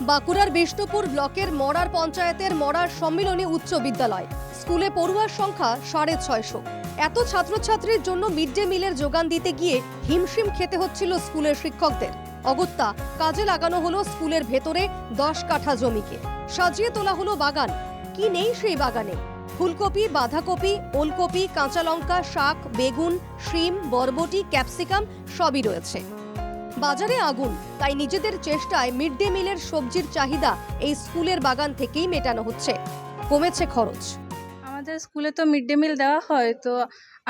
বাঁকুড়ার বিষ্ণুপুর ব্লকের মরার পঞ্চায়েতের মরার সম্মিলনী উচ্চ বিদ্যালয়। স্কুলে পড়ুয়ার সংখ্যা সাড়ে ছয়শো। এত ছাত্রছাত্রীর জন্য মিড ডে মিলের যোগান দিতে গিয়ে হিমশিম খেতে হচ্ছিল স্কুলের শিক্ষকদের। অগত্যা কাজে লাগানো হলো স্কুলের ভেতরে দশ কাঠা জমিকে। সাজিয়ে তোলা হলো বাগান। কি নেই সেই বাগানে? ফুলকপি, বাঁধাকপি, ওলকপি, কাঁচা লঙ্কা, শাক, বেগুন, শিম, বরবটি, ক্যাপসিকাম সবই রয়েছে। বাজারে আগুন। তাই নিজেদের চেষ্টায় মিড ডে মিলের সবজির চাহিদা এই স্কুলের বাগান থেকেই মেটানো হচ্ছে। কমেছে খরচ। আমাদের স্কুলে তো মিড ডে মিল দেওয়া হয়, তো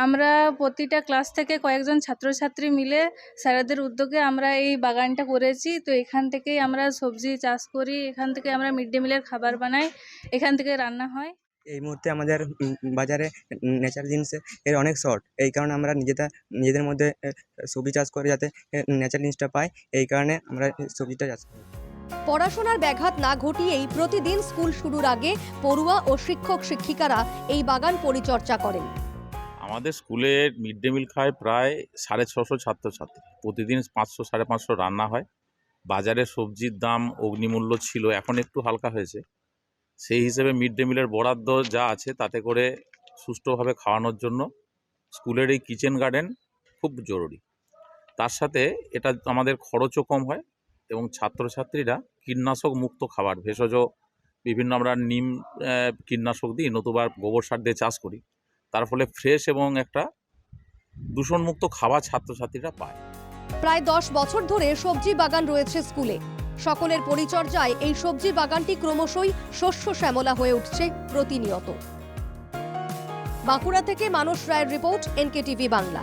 আমরা প্রতিটা ক্লাস থেকে কয়েকজন ছাত্রছাত্রী মিলে স্যারেদের উদ্যোগে আমরা এই বাগানটা করেছি। তো এখান থেকেই আমরা সবজি চাষ করি, এখান থেকে আমরা মিড ডে মিলের খাবার বানাই, এখান থেকে রান্না হয়। এই মুহূর্তে আমাদের বাজারে নেচার জিনিসের এর অনেক শর্ট। এই কারণে আমরা নিজেরা নিজেদের মধ্যে সবজি চাষ করে যাতে নেচার জিনিসটা পাই। এই কারণে আমরা সবজিটা চাষ করি। পড়াশোনার ব্যাঘাত না ঘটিয়েই প্রতিদিন স্কুল শুরুর আগে পড়ুয়া ও শিক্ষক শিক্ষিকারা এই বাগান পরিচর্যা করেন। আমাদের স্কুলে মিড ডে মিল খায় প্রায় সাড়ে ছশো ছাত্রছাত্রী। প্রতিদিন পাঁচশো সাড়ে পাঁচশো রান্না হয়। বাজারে সবজির দাম অগ্নিমূল্য ছিল এখন একটু হালকা হয়েছে। সেই হিসেবে মিড ডে মিলের বরাদ্দ যা আছে তাতে করে সুষ্ঠুভাবে খাওয়ানোর জন্য স্কুলের এই কিচেন গার্ডেন খুব জরুরি। তার সাথে এটা আমাদের খরচও কম হয় এবং ছাত্রছাত্রীরা কীটনাশক মুক্ত খাবার, ভেষজ, বিভিন্ন আমরা নিম কীটনাশক দিই, নতুবা গোবর সার দিয়ে চাষ করি। তার ফলে ফ্রেশ এবং একটা দূষণমুক্ত খাবার ছাত্রছাত্রীরা পায়। প্রায় দশ বছর ধরে সবজি বাগান রয়েছে স্কুলে। সকলের পরিচর্যায় এই সবজি বাগানটি ক্রমশই শস্য শ্যামলা হয়ে উঠছে প্রতিনিয়ত। বাঁকুড়া থেকে মানস রায়ের রিপোর্ট, এনকেটিভি বাংলা।